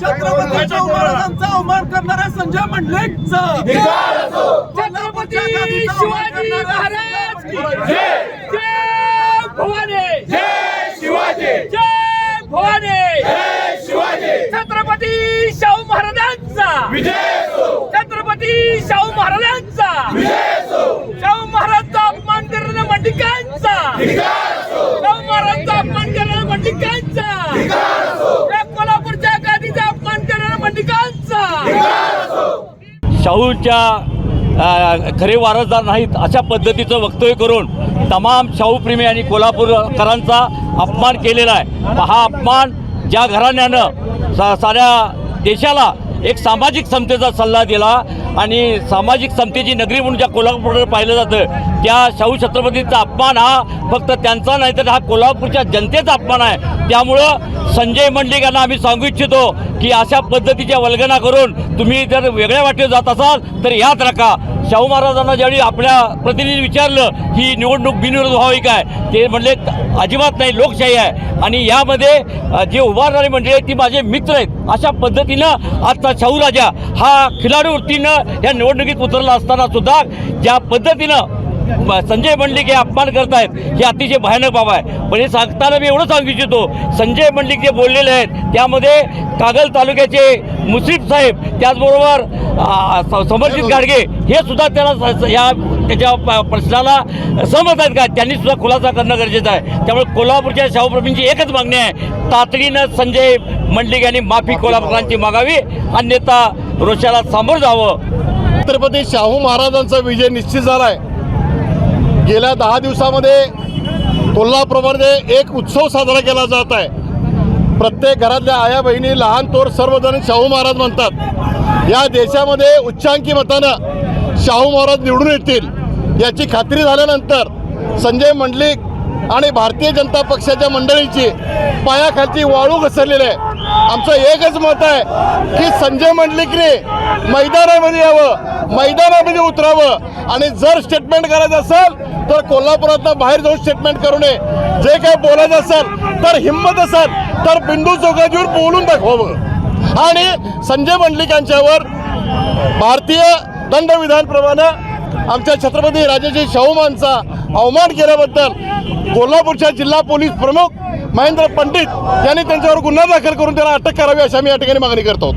छत्रपती शाहू महाराजांचा अवमान करणारा संजय मंडलिकचं छत्रपती शिवाजी महाराज जय. जय भवानी. जय शिवाजी जय भवानी. जय शिवाजी छत्रपती शाहू महाराजांचा. विजय छत्रपती शाहू महाराजांचा. विजय शाहूच्या खरे वारसदार नाहीत अशा पद्धतीचं वक्तव्य करून तमाम शाहूप्रेमी आणि कोल्हापूरकरांचा अपमान केलेला आहे. हा अपमान ज्या घराण्यानं सा साऱ्या देशाला एक सामाजिक समतेचा सल्ला दिला आणि सामाजिक समतेची नगरी म्हणून ज्या कोल्हापूरकडे पाहिलं जातं त्या शाहू छत्रपतीचा अपमान हा फक्त त्यांचा नाही तर हा कोल्हापूरच्या जनतेचा अपमान आहे. त्यामुळं संजय मंडलिक यांना आम्ही सांगू इच्छितो की अशा पद्धतीच्या वल्गना करून तुम्ही जर वेगळ्या वाटेत जात असाल तर याद राखा. शाहू महाराजांना ज्यावेळी आपल्या प्रतिनिधी विचारलं ही निवडणूक बिनविरोध व्हावी काय? ते म्हणले अजिबात नाही लोकशाही आहे. आणि यामध्ये जे उभारणारी मंडळी आहेत ती माझे मित्र आहेत. अशा पद्धतीनं आजचा शाहू राजा हा खिलाडूवृत्तीनं या निवडणुकीत उतरला असताना सुद्धा ज्या पद्धतीनं संजय मंडलिक हे अपमान करतायत हे अतिशय भयानक बाब आहे. पण हे सांगताना मी एवढं सांगू इच्छितो संजय मंडलिक जे बोललेले आहेत त्यामध्ये कागल तालुक्याचे मुश्रीफ साहेब त्याचबरोबर समर्जित गाडगे हे सुद्धा त्याला या त्याच्या प्रश्नाला सहमत आहेत का? त्यांनी सुद्धा खुलासा करणं गरजेचं आहे. त्यामुळे कोल्हापूरच्या शाहूप्रभूंची एकच मागणी आहे. तातडीनं संजय मंडलिक यांनी माफी कोल्हापूरांची मागावी. अन्यथा रोषाला सामोरं जावं. छत्रपती शाहू महाराजांचा विजय निश्चित झाला आहे गेल्या दहा दिवसामध्ये कोल्हापूरमध्ये एक उत्सव साजरा केला जात आहे. प्रत्येक घरातल्या आया बहिणी लहान तोर सर्वजण शाहू महाराज म्हणतात. या देशामध्ये उच्चांकी मतानं शाहू महाराज निवडून येतील याची खात्री झाल्यानंतर संजय मंडलिक आणि भारतीय जनता पक्षाच्या मंडळीची पायाखालची वाळू घसरलेली आहे. आमचं एकच मत आहे की संजय मंडलिकने मैदानामध्ये यावं मैदानामध्ये उतरावं. आणि जर स्टेटमेंट करायचं असेल तर कोल्हापुरातनं बाहेर जाऊन स्टेटमेंट करू नये. जे काय बोलायचं असेल तर हिंमत असेल तर बिंदू चौकाजीवर बोलून दाखवावं. आणि संजय मंडलिक यांच्यावर भारतीय दंडविधानप्रमाणे आमच्या छत्रपती राजाजी शाहूमानचा अवमान केल्याबद्दल कोल्हापूरच्या जिल्हा पोलीस प्रमुख महेंद्र पंडित यांनी त्यांच्यावर गुन्हा दाखल करून त्याला अटक करावी अशी आम्ही या ठिकाणी मागणी करतो